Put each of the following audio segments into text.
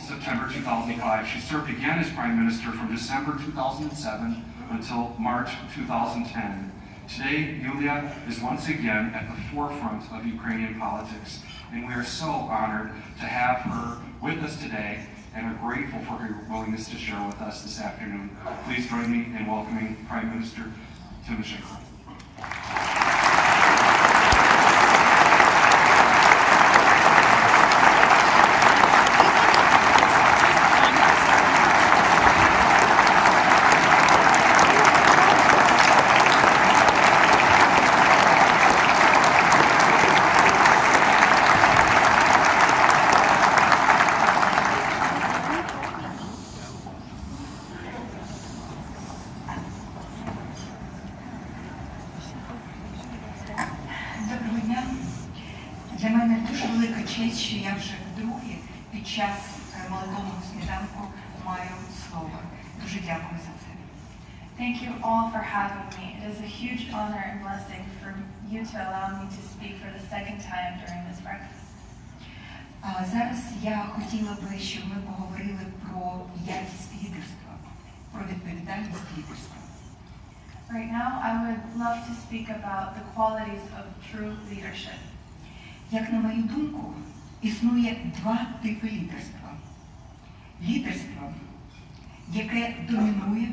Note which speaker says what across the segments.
Speaker 1: September 2005. She served again as Prime Minister from December 2007 until March 2010. Today, Yulia is once again at the forefront of Ukrainian politics, and we are so honored to have her with us today and are grateful for her willingness to share with us this afternoon. Please join me in welcoming Prime Minister Timoshenko.
Speaker 2: now, I would love to speak about the qualities of true leadership.
Speaker 3: Як на мою думку, існує два типи лідерства. Лідерство, яке домінує,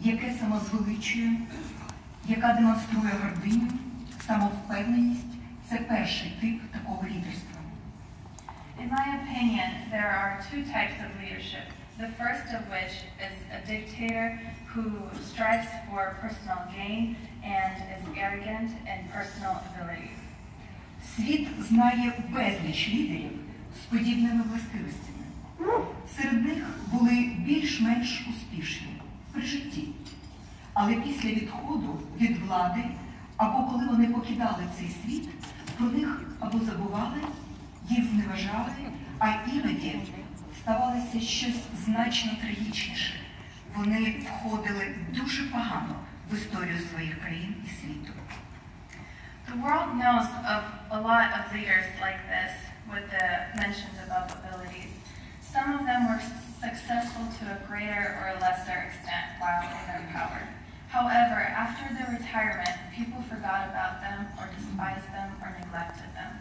Speaker 3: яке самозвеличує, яка демонструє гординю, самовпевненість це перший тип такого лідерства.
Speaker 2: In my opinion, there are two types of leadership. The first of which is a dictator who strives for personal gain and is arrogant in personal abilities.
Speaker 3: Світ знає безліч лідерів з подібними властивостями. Серед них були більш-менш успішні при житті. Але після відходу від влади, або коли вони покидали цей світ, про них або забували, їх зневажали, а іноді ставалося щось значно трагічніше. Вони входили дуже погано в історію своїх країн і світу.
Speaker 2: The world knows of a lot of leaders like this with the mentioned above abilities. Some of them were successful to a greater or lesser extent while in their power. However, after their retirement, people forgot about them or despised them or neglected them.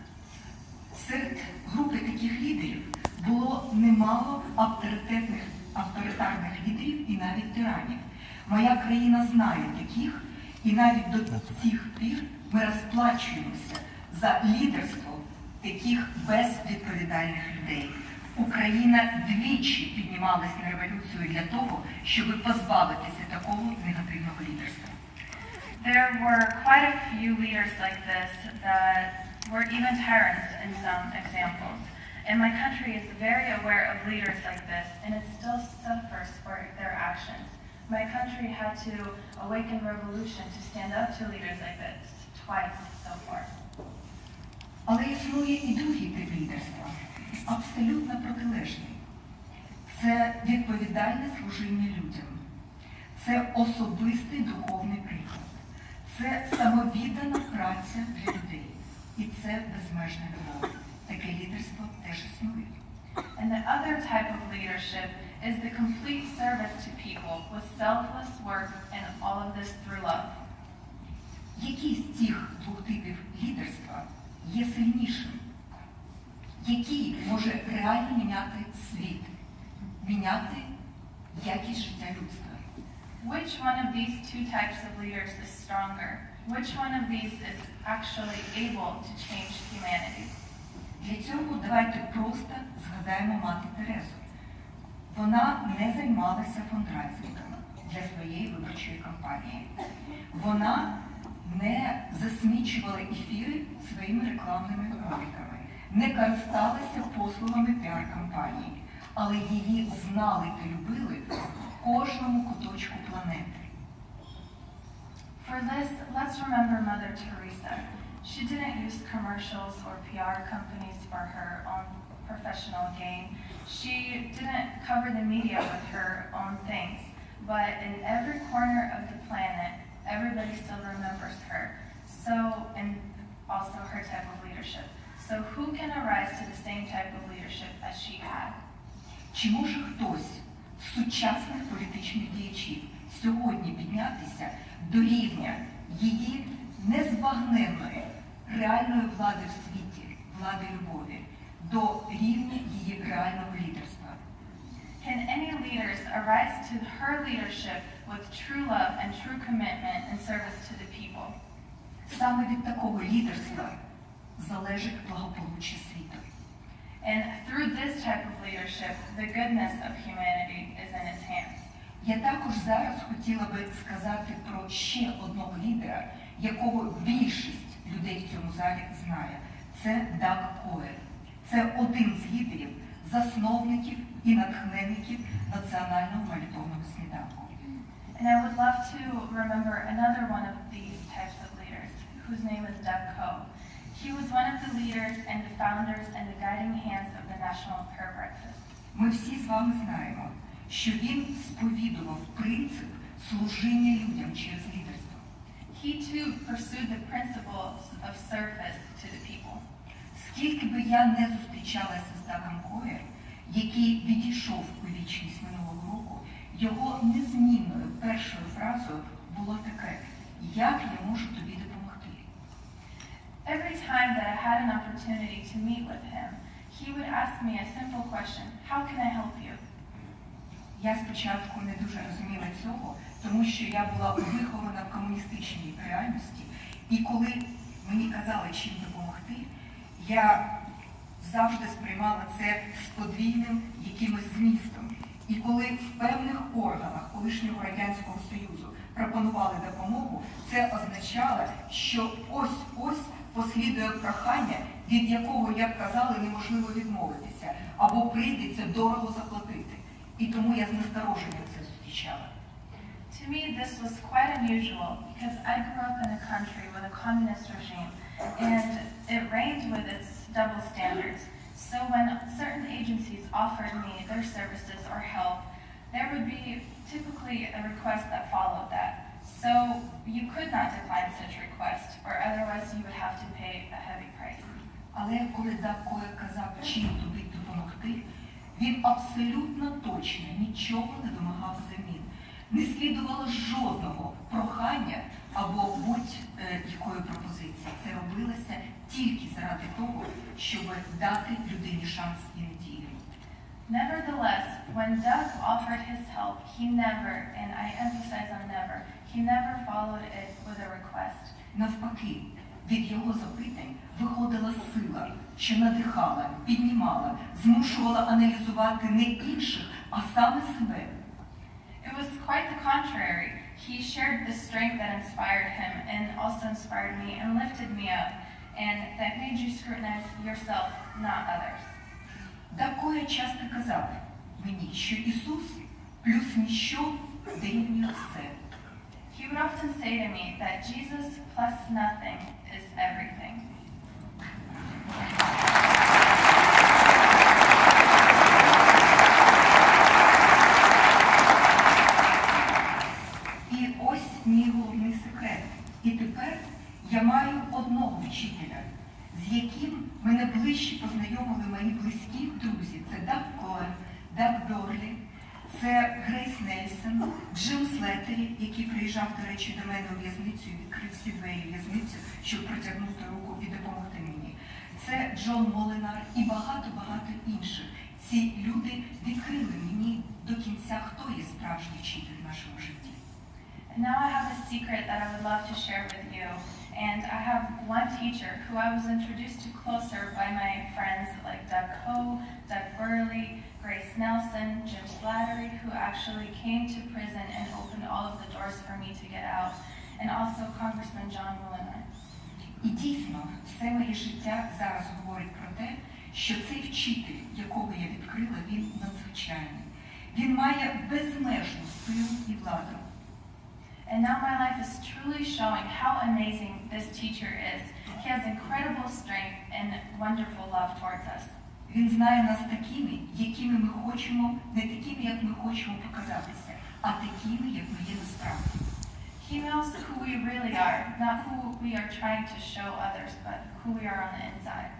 Speaker 3: Серед групи таких лідерів було немало авторитетних авторитарних лідерів і навіть тиранів. Моя країна знає таких, і навіть до цих пір ми розплачуємося за лідерство таких безвідповідальних людей. Україна двічі піднімалась на революцію для того, щоб позбавитися такого негативного лідерства.
Speaker 2: There were quite a few leaders like this that were even tyrants in some examples. And my country is very aware of leaders like this, and it still suffers for their actions. My country had to awaken revolution to stand up to leaders like this twice so far.
Speaker 3: Але існує і другий тип лідерства, абсолютно протилежний. Це відповідальне служіння людям, це особистий духовний приклад, це самовіддана праця для людей. І це безмежна любов. Таке лідерство теж існує.
Speaker 2: And the other type of leadership is the complete service to people with selfless work and all of this through love.
Speaker 3: Який з цих двох типів лідерства є сильнішим? Який може реально міняти світ, міняти якість життя людства?
Speaker 2: Which one of these two types of leaders is stronger? Which one of these is actually able to change humanity?
Speaker 3: Для цього давайте просто згадаємо мати Терезу. Вона не займалася фондрайзингом для своєї виборчої кампанії. Вона не засмічувала ефіри своїми рекламними роликами, не користалася послугами піар-кампанії, але її знали та любили в кожному куточку планети.
Speaker 2: For this, let's remember Mother Teresa. She didn't use commercials or PR companies for her own professional gain. She didn't cover the media with her own things. But in every corner of the planet, everybody still remembers her. So, and also her type of leadership. So who can arise to the same type of leadership as she had?
Speaker 3: Чи може хтось з сучасних політичних діячів сьогодні піднятися до рівня її незбагненної реальної влади в світі, влади любові, до рівня її реального лідерства?
Speaker 2: Can any leaders arise to her leadership with true love and true commitment and service to the people?
Speaker 3: Саме від такого лідерства залежить благополуччя світу.
Speaker 2: And through this type of leadership, the goodness of humanity is in its hands.
Speaker 3: Я також зараз хотіла би сказати про ще одного лідера, якого більшість людей в цьому залі знає. Це Даг Коен. Це один з лідерів, засновників і натхненників національного молитовного сніданку.
Speaker 2: And I would love to remember another one of these types of leaders, whose name is Doug Coe. He was one of the leaders and the founders and the guiding hands of the National Prayer Breakfast.
Speaker 3: Ми всі з вами знаємо, що він сповідував принцип служіння людям через лідерство.
Speaker 2: He too pursued the principles of service to the people.
Speaker 3: Скільки би я не зустрічалася з Дагом Коєр, який відійшов у вічність минулого року, його незмінною першою фразою було таке: Як я можу тобі допомогти?
Speaker 2: Every time that I had an opportunity to meet with him, he would ask me a simple question How can I help you?
Speaker 3: Я спочатку не дуже розуміла цього, тому що я була вихована в комуністичній реальності, і коли мені казали, чим допомогти, я завжди сприймала це з подвійним якимось змістом. І коли в певних органах колишнього Радянського Союзу пропонували допомогу, це означало, що ось-ось послідує прохання, від якого, як казали, неможливо відмовитися, або прийдеться дорого заплатити. І тому я з настороженням це зустрічала.
Speaker 2: To me, this was quite unusual because I grew up in a country with a communist regime and it reigned with its double standards. So when certain agencies offered me their services or help, there would be typically a request that followed that. So you could not decline such request or otherwise you would have to pay a heavy price.
Speaker 3: Але коли Дакоя казав, чим тобі допомогти, Він абсолютно точно нічого не вимагав взамін. Не слідувало жодного прохання або будь-якої пропозиції. Це робилося тільки заради того, щоб дати людині шанс і надію.
Speaker 2: Nevertheless, when Doug offered his help, he never, and I emphasize on never, he never followed it with a request.
Speaker 3: Навпаки, від його запитань виходила сила, що надихала, піднімала, змушувала аналізувати не інших, а саме себе.
Speaker 2: It was quite the contrary. He shared the strength that inspired him and also inspired me and lifted me up, and that made you scrutinize yourself, not others.
Speaker 3: Такое часто казав мені, що Ісус плюс ніщо дорівнює все.
Speaker 2: He would often say to me that Jesus plus nothing is everything. teacher who I was introduced to closer by my friends like Doug Ho, Doug Burley, Grace Nelson, Jim Slattery, who actually came to prison and opened all of the doors for me to get out, and also Congressman John Mulliner.
Speaker 3: І дійсно, все моє життя зараз говорить про те, що цей вчитель, якого я відкрила, він надзвичайний. Він має безмежну силу і владу.
Speaker 2: And now my life is truly showing how amazing this teacher is. He has incredible strength and wonderful love towards us.
Speaker 3: Він знає нас такими, якими ми хочемо, не такими, як ми хочемо показатися, а такими, як ми є насправді.
Speaker 2: He knows who we really are, not who we are trying to show others, but who we are on the inside.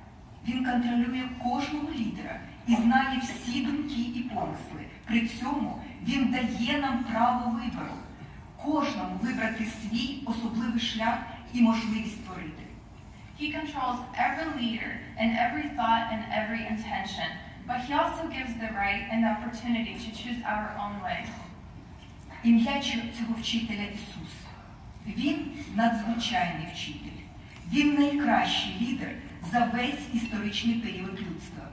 Speaker 3: Він контролює кожного лідера і знає всі думки і помисли. При цьому він дає нам право вибору. Кожному вибрати свій особливий шлях і можливість творити.
Speaker 2: He controls every leader and every thought and every intention, but he also gives the right and the opportunity to choose our own way.
Speaker 3: Ім'я чо- цього вчителя Ісус. Він надзвичайний вчитель. Він найкращий лідер за весь історичний період людства.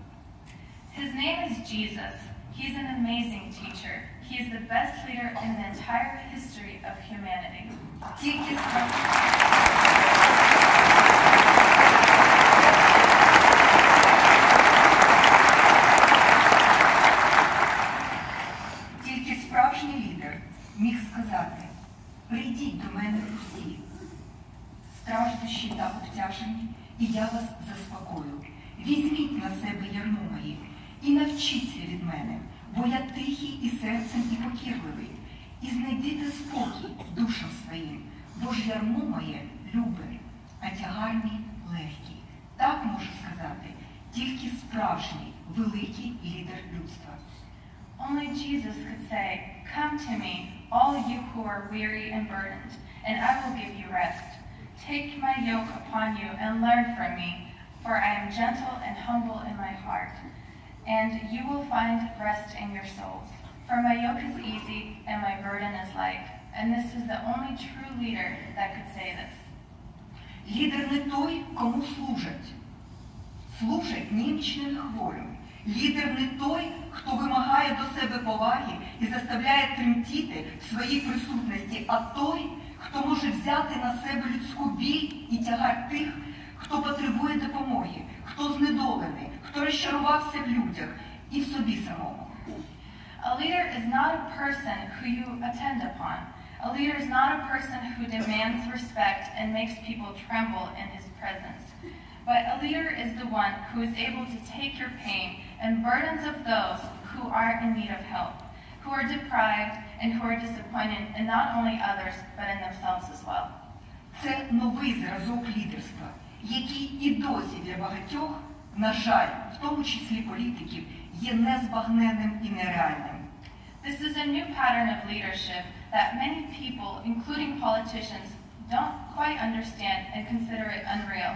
Speaker 2: His name is Jesus. He's an amazing teacher. He is the best leader in the entire history of humanity. Only Jesus could say, Come to me, all you who are weary and burdened, and I will give you rest. Take my yoke upon you and learn from me, for I am gentle and humble in my heart, and you will find rest in your souls. For my yoke is easy and my burden is light. And this is the only true leader that could say this.
Speaker 3: Лідер не той, кому служать. Служать німічним хворим. Лідер не той, хто вимагає до себе поваги і заставляє тремтіти в своїй присутності, а той, хто може взяти на себе людську біль і тягар тих, хто потребує допомоги, хто знедолений, хто розчарувався в людях і в собі самому.
Speaker 2: A leader is not a person who you attend upon. A leader is not a person who demands respect and makes people tremble in his presence. But a leader is the one who is able to take your pain and burdens of those who are in need of help, who are deprived and who are disappointed in not only others, but in themselves as well.
Speaker 3: Це новий зразок лідерства, який і досі для багатьох, на жаль, в тому числі політиків, є незбагненним і нереальним.
Speaker 2: This is a new pattern of leadership that many people, including politicians, don't quite understand and consider it unreal.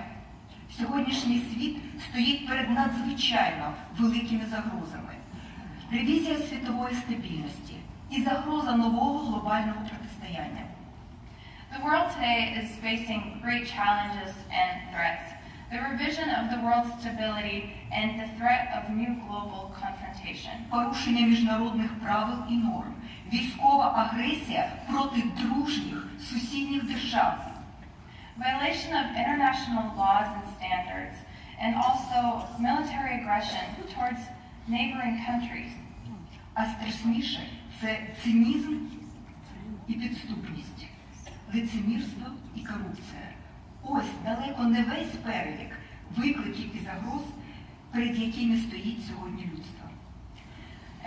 Speaker 3: Сьогоднішній світ стоїть перед надзвичайно великими загрозами. Ревізія світової стабільності і загроза нового глобального протистояння.
Speaker 2: The world today is facing great challenges and threats. The revision of the world's stability and the threat of new global confrontation.
Speaker 3: Порушення міжнародних правил і норм, військова агресія проти дружніх сусідніх держав,
Speaker 2: Violation of international laws and standards, and also military aggression towards neighboring countries.
Speaker 3: а страшніше це цинізм і підступність, лицемірство і корупція. Ось далеко не весь перелік викликів і загроз, перед якими стоїть сьогодні людство.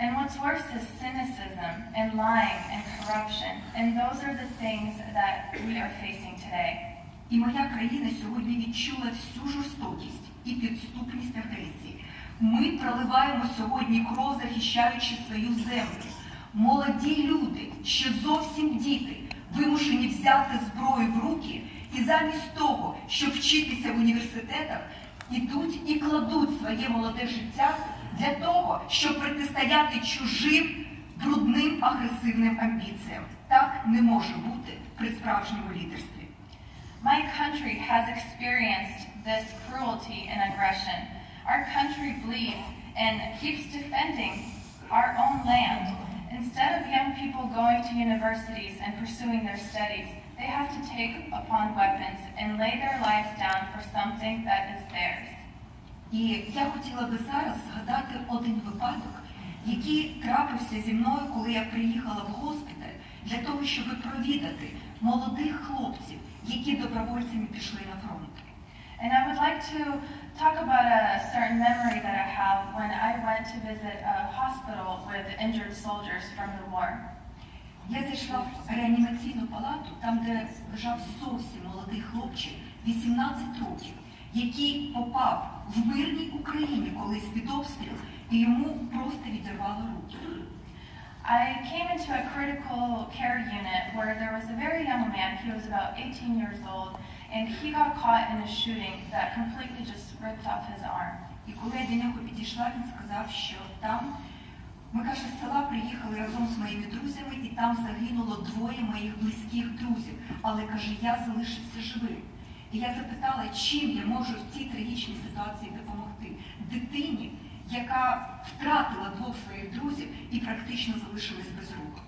Speaker 2: And what's worse is cynicism and lying and corruption, and those are the things that we are facing today.
Speaker 3: І моя країна сьогодні відчула всю жорстокість і підступність агресії. Ми проливаємо сьогодні кров, захищаючи свою землю. Молоді люди, ще зовсім діти, вимушені взяти зброю в руки, і замість того, щоб вчитися в університетах, ідуть і кладуть своє молоде життя для того, щоб протистояти чужим брудним агресивним амбіціям. Так не може бути при справжньому лідерстві.
Speaker 2: My country has experienced this cruelty and aggression. Our country bleeds and keeps defending our own land. Instead of young people going to universities and pursuing their studies, they have to take upon weapons and lay their lives down for something that is theirs.
Speaker 3: І я хотіла би зараз згадати один випадок, який трапився зі мною, коли я приїхала в госпіталь для того, щоб провідати молодих хлопців, які добровольцями пішли на фронт.
Speaker 2: And I would like to talk about a certain memory that I have when I went to visit a hospital with injured soldiers from the war.
Speaker 3: Я зайшла в реанімаційну палату, там, де лежав зовсім молодий хлопчик, 18 років, який попав в мирній Україні колись під обстріл, і йому просто відірвало руки.
Speaker 2: I came into a critical care unit where there was a very young man. He was about 18 years old, and he got caught in a shooting that completely just ripped off his arm.
Speaker 3: І коли я до нього підійшла, він сказав, що там ми каже, з села приїхали разом з моїми друзями, і там загинуло двоє моїх близьких друзів. Але каже, я залишився живим. І я запитала, чим я можу в цій трагічній ситуації допомогти дитині, яка втратила двох своїх друзів і практично залишилась без рук.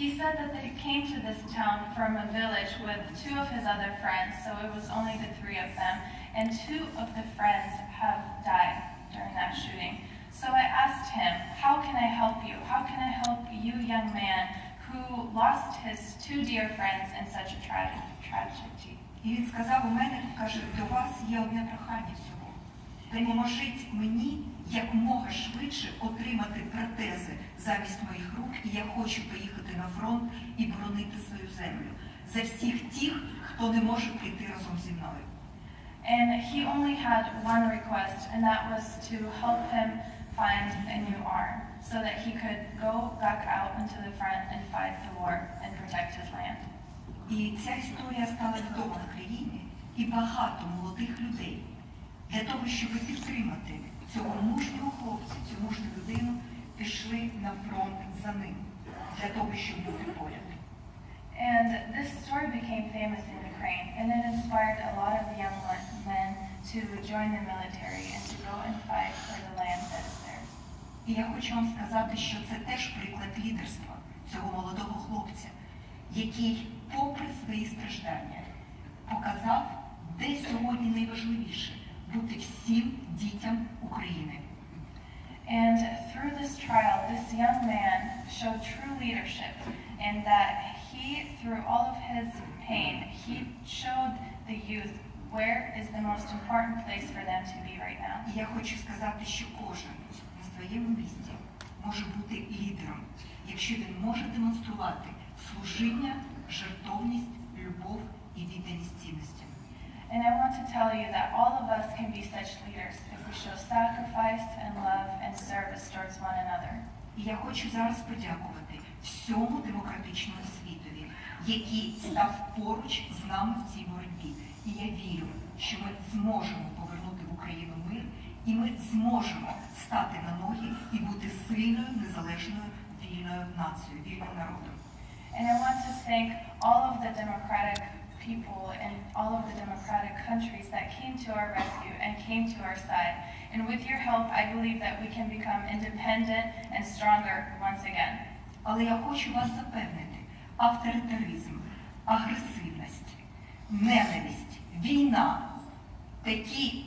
Speaker 2: He said that they came to this town from a village with two of his other friends, so it was only the three of them, and two of the friends have died during that shooting. So I asked him, How can I help you? How can I help you, young man, who lost his two dear friends in such a tra- tragedy?
Speaker 3: І він сказав, у мене каже, до вас є одне прохання всього. Допоможіть мені якомога швидше отримати протези замість моїх рук, і я хочу поїхати на фронт і боронити свою землю за всіх тих, хто не може прийти разом зі мною.
Speaker 2: And he only had one request, and that was to help him find a new arm so that he could go back out into the front and fight the war and protect his land.
Speaker 3: І ця історія стала відома в країні, і багато молодих людей для того, щоб підтримати цього мужнього хлопця, цю мужню людину, пішли на фронт за ним, для того, щоб бути поряд.
Speaker 2: And this story became famous in Ukraine, and it inspired a lot of young men to join the military and to go and fight for the land that is theirs.
Speaker 3: І я хочу вам сказати, що це теж приклад лідерства цього молодого хлопця, який, попри свої страждання, показав,
Speaker 2: through all of his pain, he showed the youth where is the most important place for them to be right now.
Speaker 3: І я хочу сказати, що кожен на своєму місці може бути лідером, якщо він може демонструвати служіння, жертовність, любов і відданість цінностям.
Speaker 2: And I want to tell you that all of us can be such leaders if we show sacrifice and love and service towards one another.
Speaker 3: І я хочу зараз подякувати всьому демократичному світові, який став поруч з нами в цій боротьбі. І я вірю, що ми зможемо повернути в Україну мир, і ми зможемо стати на ноги і бути сильною, незалежною, вільною нацією, вільним народом.
Speaker 2: And I want to thank all of the democratic people and all of the democratic countries that came to our rescue and came to our side. And with your help, I believe that we can become independent and stronger once again.
Speaker 3: Але я хочу вас запевнити, авторитаризм, агресивність, ненависть, війна, такі,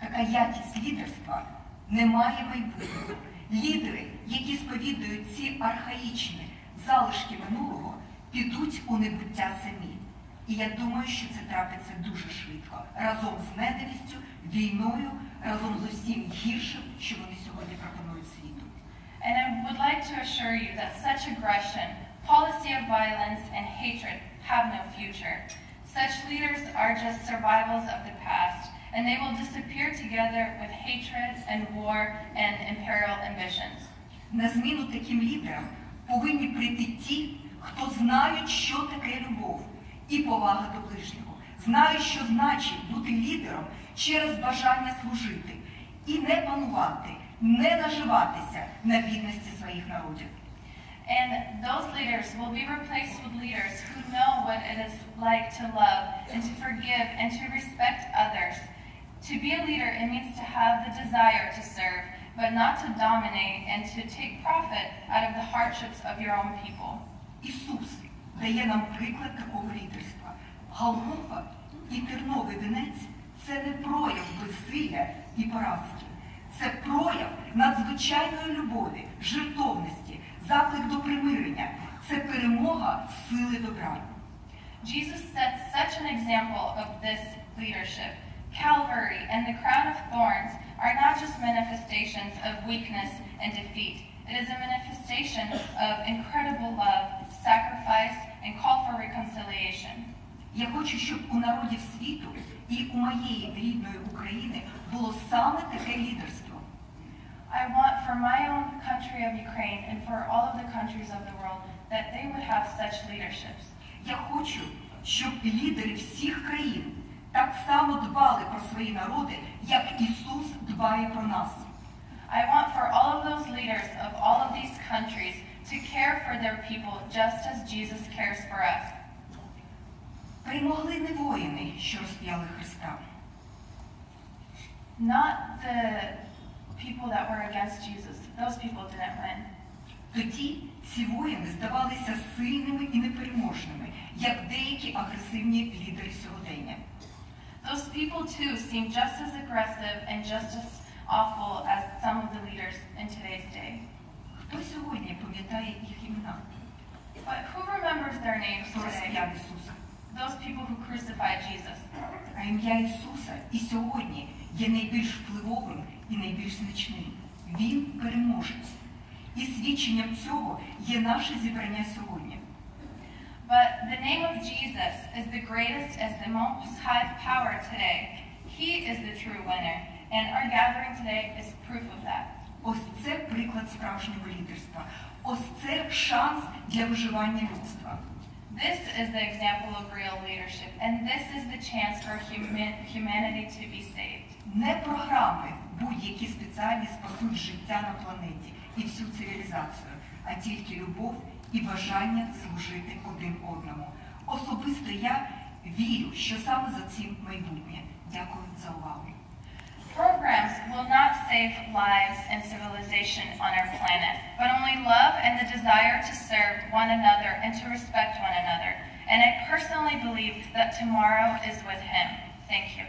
Speaker 3: така якість лідерства не має майбутнього. Лідери, які сповідують ці архаїчні залишки минулого, підуть у небуття самі. І я думаю, що це трапиться дуже швидко, разом з ненавистю, війною, разом з усім гіршим, що вони сьогодні пропонують світу.
Speaker 2: And I would like to assure you that such aggression, policy of violence, and hatred have no future. Such leaders are just survivals of the past, and they will disappear together with hatred and war and imperial ambitions.
Speaker 3: На зміну таким лідерам повинні прийти ті, хто знають, що таке любов і повага до ближнього, знають, що значить бути лідером через бажання служити і не панувати, не наживатися на бідності своїх народів.
Speaker 2: And those leaders will be replaced with leaders who know what it is like to love and to forgive and to respect others. To be a leader, it means to have the desire to serve, but not to dominate and to take profit out of the hardships of your own people.
Speaker 3: Ісус дає нам приклад такого лідерства. Голгофа і терновий вінець це не прояв безсилля і поразки. Це прояв надзвичайної любові, жертовності, заклик до примирення. Це перемога сили добра.
Speaker 2: Jesus set such an example of this leadership. Calvary and the crown of thorns are not just manifestations of weakness and defeat. It is a manifestation of incredible love, sacrifice, and call for reconciliation.
Speaker 3: Я хочу, щоб у народів світу і у моєї рідної України було саме таке лідерство.
Speaker 2: I want for my own country of Ukraine and for all of the countries of the world that they would have such leaderships.
Speaker 3: Я хочу, щоб лідери всіх країн так само дбали про свої народи, як Ісус дбає про нас.
Speaker 2: I want for all of those leaders of all of these countries to care for their people just as Jesus cares for us.
Speaker 3: Перемогли не воїни, що розп'яли Христа.
Speaker 2: Not the people that were against Jesus. Those people didn't win.
Speaker 3: Тоді ці воїни здавалися сильними і непереможними, як деякі агресивні лідери сьогодення.
Speaker 2: Those people too seem just as aggressive and just as awful as some of the leaders in today's day.
Speaker 3: Хто сьогодні пам'ятає їх імена?
Speaker 2: But who remembers their names
Speaker 3: Хто
Speaker 2: today?
Speaker 3: розп'яв Ісуса?
Speaker 2: Those people who crucified Jesus.
Speaker 3: А ім'я Ісуса і сьогодні є найбільш впливовим і найбільш значним. Він переможець. І свідченням цього є наше зібрання сьогодні.
Speaker 2: But the name of Jesus is the greatest as the most high power today. He is the true winner, and our gathering today is proof of that.
Speaker 3: Ось це приклад справжнього лідерства. Ось це шанс для виживання людства.
Speaker 2: This is the example of real leadership, and this is the chance for human- humanity to be saved.
Speaker 3: Не програми будь-які спеціальні спасуть життя на планеті і всю цивілізацію, а тільки любов і бажання служити один одному. Особисто я вірю, що саме за цим майбутнє. Дякую за увагу.
Speaker 2: Programs will not save lives and civilization on our planet, but only love and the desire to serve one another and to respect one another. And I personally believe that tomorrow is with Him. Thank you.